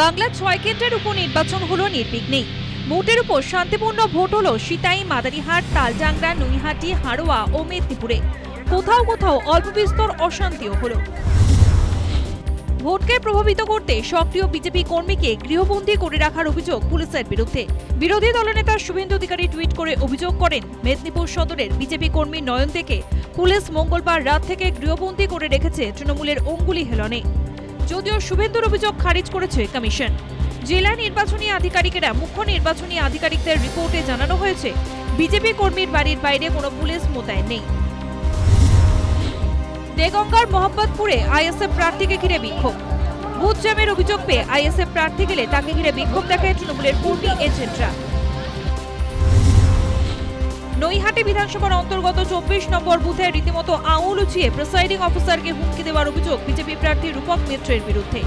বাংলার ছয় কেন্দ্রের উপনির্বাচন হলো নির্বিঘ্নেই ভোটের উপর শান্তিপূর্ণ ভোট হলো সিতাই, মাদারিহাট, তালজাংরা, নৈহাটি, হাড়োয়া ও মেদিনীপুরে। কোথাও কোথাও অল্প বিস্তর অশান্তিও হলো। ভোটকে প্রভাবিত করতে সক্রিয় বিজেপি কর্মীকে গৃহবন্দী করে রাখার অভিযোগ পুলিশের বিরুদ্ধে। বিরোধী দলনেতা শুভেন্দু অধিকারী টুইট করে অভিযোগ করেন, মেদিনীপুর সদরের বিজেপি কর্মী নয়ন থেকে পুলিশ মঙ্গলবার রাত থেকে গৃহবন্দী করে রেখেছে তৃণমূলের অঙ্গুলি হেলনে। যদিও শুভেন্দুর অভিযোগ খারিজ করেছে কমিশন। জেলা নির্বাচনী আধিকারিকেরা মুখ্য নির্বাচনী আধিকারিকদের রিপোর্টে জানানো হয়েছে, বিজেপি কর্মীর বাড়ির বাইরে কোনো পুলিশ মোতায়েন নেই। দেগঙ্গার মোহাম্মদপুরে আইএসএফ প্রার্থীকে ঘিরে বিক্ষোভ। বুথ জ্যামের অভিযোগ পেয়ে আইএসএফ প্রার্থী গেলে তাকে ঘিরে বিক্ষোভ দেখায় তৃণমূলের কর্মী এজেন্টরা। নৈহাটি বিধানসভার অন্তর্গত চব্বিশ নম্বর বুথে রীতিমতো আঙুল উঁচিয়ে প্রিসাইডিং অফিসারকে হুমকি দেওয়ার অভিযোগ বিজেপি প্রার্থী রূপক মিত্রের বিরুদ্ধে।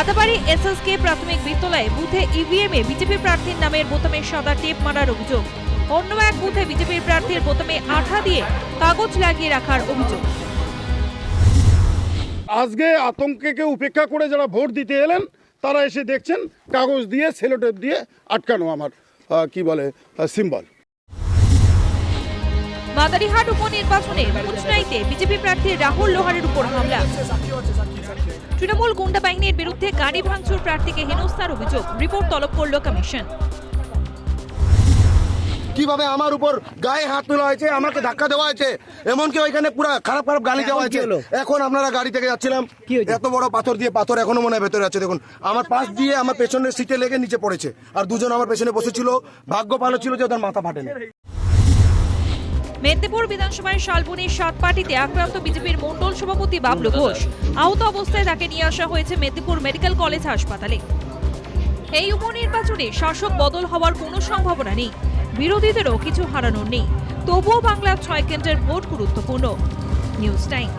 আদাবাড়ি এসএসকে প্রাথমিক বিদ্যালয়ে বুথে ইভিএম এ বিজেপি প্রার্থীর নামের বোতামে সাদা টেপ মারার অভিযোগ। অন্য এক বুথে বিজেপির প্রার্থীর বোতামে আঠা দিয়ে কাগজ লাগিয়ে রাখার অভিযোগ। আজকে আতঙ্ককে উপেক্ষা করে যারা ভোট দিতে এলেন, তারা এসে দেখছেন কাগজ দিয়ে, সেলোটেপ দিয়ে আটকানো আমার। কি বলে সিম্বল। মাদারিহাট উপনির্বাচনে কুচনাইতে বিজেপি প্রার্থী রাহুল লোহারের উপর হামলা। তৃণমূল গুন্ডা বাহিনীর বিরুদ্ধে গাড়ি ভাঙচুর প্রার্থীকে হেনস্থার অভিযোগ। রিপোর্ট তলব করল কমিশন। কীভাবে আমার উপর গায়ে হাত তোলা হয়েছে আমাকে ধাক্কা দেওয়া হয়েছে এমনকি ওইখানে পুরো খারাপ খারাপ গালি দেওয়া হয়েছে। এখন আপনারা গাড়ি থেকে যাচ্ছিলাম। এত বড় পাথর দিয়ে পাথর এখনও মনে হয় ভেতরে আছে দেখুন। আমার পাশ দিয়ে আমার পেছনের সিটে লেগে নিচে পড়েছে। আর দুজন আমার পেছনে বসেছিল। ভাগ্য ভালো ছিল যে ওদের মাথা ফাটেনি। মেদিনীপুর বিধানসভায় শালবনির সাত পার্টিতে আক্রান্ত বিজেপির মণ্ডল সভাপতি বাবলু ঘোষ। আহত অবস্থায় তাকে নিয়ে আসা হয়েছে মেদিনীপুর মেডিকেল কলেজ হাসপাতালে। এই উপনির্বাচনে শাসক বদল হওয়ার কোনো সম্ভাবনা নেই। বিরোধীদেরও কিছু হারানোর নেই। তবুও বাংলার ছয় কেন্দ্রের ভোট গুরুত্বপূর্ণ। News time.